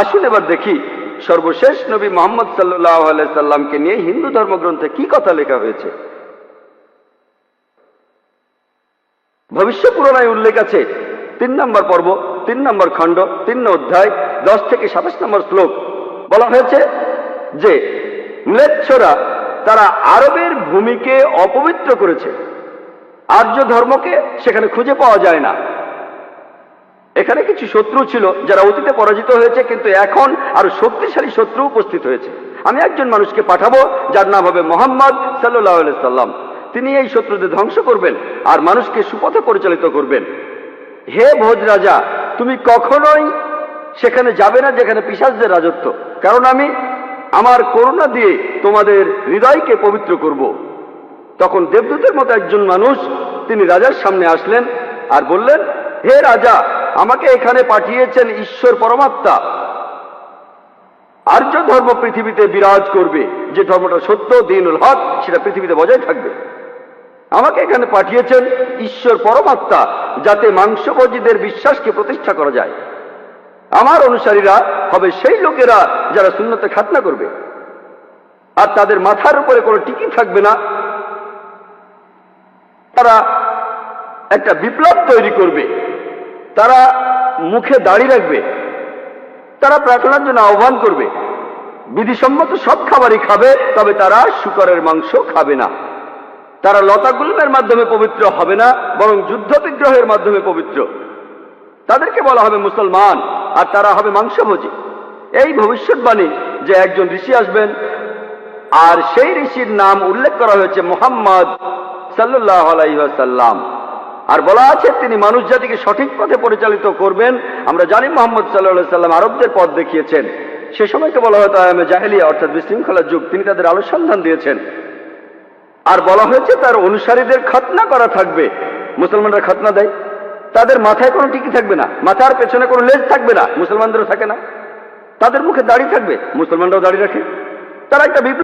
আসুন এবার দেখি, সর্বশেষ নবী মোহাম্মদ সাল্লাহ সাল্লামকে নিয়ে হিন্দু ধর্মগ্রন্থে কি কথা লেখা হয়েছে? ভবিষ্য পুরাণায় উল্লেখ আছে, তিন নম্বর পর্ব, তিন নম্বর খণ্ড, তিন অধ্যায়, দশ থেকে সাতাশ নম্বর শ্লোক। বলা হয়েছে যে, ম্লেচ্ছরা তারা আরবের ভূমিকে অপবিত্র করেছে। আর্য ধর্মকে সেখানে খুঁজে পাওয়া যায় না। এখানে কিছু শত্রু ছিল যারা অতীতে পরাজিত হয়েছে, কিন্তু এখন আরও শক্তিশালী শত্রু উপস্থিত হয়েছে। আমি একজন মানুষকে পাঠাবো, যার নাম হবে মোহাম্মদ সাল্লাহ সাল্লাম। তিনি এই শত্রুদের ধ্বংস করবেন আর মানুষকে সুপথে পরিচালিত করবেন। হে ভোজ রাজা, তুমি কখনোই সেখানে যাবে না যেখানে পিসাজদের রাজত্ব। কারণ আমি আমার করুণা দিয়ে তোমাদের হৃদয়কে পবিত্র করব। তখন দেবদূতের মতো একজন মানুষ তিনি রাজার সামনে আসলেন আর বললেন হে রাজা, আমাকে এখানে পাঠিয়েছেন ঈশ্বর পরমাত্মা। আর্য ধর্ম পৃথিবীতে বিরাজ করবে, যে ধর্মটা সত্য, দিনুল হক, সেটা পৃথিবীতে বজায় থাকবে। আমাকে এখানে পাঠিয়েছেন ঈশ্বর পরমাত্মা, যাতে মাংসভোজীদের বিশ্বাসকে প্রতিষ্ঠা করা যায়। আমার অনুসারীরা হবে সেই লোকেরা যারা শূন্যতে খাতনা করবে। আর তাদের মাথার উপরে কোনো টিকি থাকবে না। তারা একটা বিপ্লব তৈরি করবে। তারা মুখে দাড়ি রাখবে, তারা প্রার্থনার জন্য আহ্বান করবে। বিধিসম্মত সব খাবারই খাবে, তবে তারা শুকরের মাংস খাবে না। তারা লতাগুল্মের মাধ্যমে পবিত্র হবে না, বরং যুদ্ধ বিগ্রহের মাধ্যমে পবিত্র। তাদেরকে বলা হবে মুসলমান, আর তারা হবে মাংসভোজী। এই ভবিষ্যৎবাণী যে একজন ঋষি আসবেন, আর সেই ঋষির নাম উল্লেখ করা হয়েছে মোহাম্মদ সাল্লাহ আলাইসাল্লাম আর বলা আছে তিনি মানুষ জাতিকে সঠিক পথে পরিচালিত করবেন। আমরা জানি মোহাম্মদ সাল্লাহ সাল্লাম আরবদের পথ দেখিয়েছেন। সে সময়কে বলা হয়তো আয়ামে জাহেলিয়া, অর্থাৎ বিশৃঙ্খলার যুগ। তিনি তাদের আলো সন্ধান দিয়েছেন। আর বলা হয়েছে তার অনুসারীদের খতনা করা থাকবে। মুসলমানরা খতনা দেয়। তাদের মাথায় কোনো টিকি থাকবে না। মাথার পেছনে কোনো লেজ থাকবে না। মুসলমানদেরও থাকে না। তাদের মুখে দাড়ি থাকবে। মুসলমানরাও দাড়ি রাখে। তারা একটা বিপ্লব